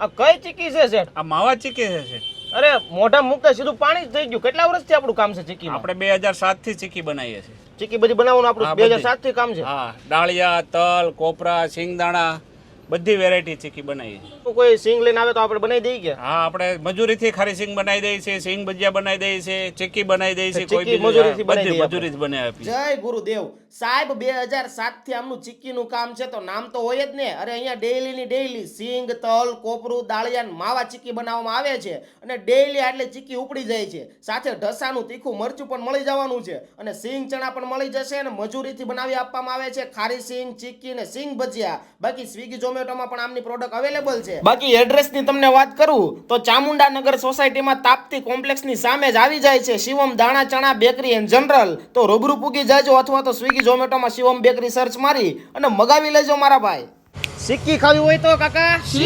આ કઈ ચીકી છે શેઠ? આ માવા ચીકી છે અરે મોઢા મુકતા સીધું પાણી જ થઈ ગયું. કેટલા વર્ષથી આપણું કામ છે ચીકી આપણે બે હજાર સાતથી ચીકી બનાવીએ છીએ. ચીકી બધી બનાવવાનું આપણું બે હજાર સાતથી કામ છે? હા ડાળિયા તલ કોપરા સિંગદાણા બધી વેરાયટી ચીકી બનાવી કોઈ સિંગ લઈને આવે તો આપણે બનાવી દઈએ કે? હા આપણે મજૂરીથી ખારી સિંગ બનાવી દઈએ છીએ સિંગ ભજીયા બનાવી દઈએ છીએ ચીકી બનાવી દઈએ છીએ કોઈ મજૂરીથી બધી દઈએ મજૂરી જ બનાવી આપીએ જય ગુરુદેવ. સાહેબ બે હજાર સાતથી આમનું ચીક્કીનું કામ છે તો નામ તો હોય જ ને. અરે અહીંયા ડેઈલી ની ડેઈલી સિંગ તલ કોપરું દાળિયા માવા ચીક્કી બનાવવામાં આવે છે અને ડેઈલી એટલે ચીક્કી ઉપડી જાય છે. સાથે ઢસાનું તીખું મરચું પણ મળી જવાનું છે અને સિંગ ચણા પણ મળી જશે અને મજૂરીથી બનાવી આપવામાં આવે છે ખારી સિંગ ચીક્કી ને સિંગ ભજીયા. બાકી સ્વીગી સ્વિગી ઝોમેટોમાં પણ આમની પ્રોડક્ટ અવેલેબલ છે. બાકી એડ્રેસની તમને વાત કરું તો ચામુંડા નગર સોસાયટીમાં તાપતી કોમ્પ્લેક્સની સામે જ આવી જાય છે. શિવમ દાણા ચણા બેકરી એન્ડ જનરલ તો રૂબરૂ પૂગી જાજો અથવા તો સ્વિગી ઝોમેટોમાં શિવમ બેકરી સર્ચ મારી અને મગાવી લેજો મારા ભાઈ. સિક્કી ખાવી હોય તો કાકા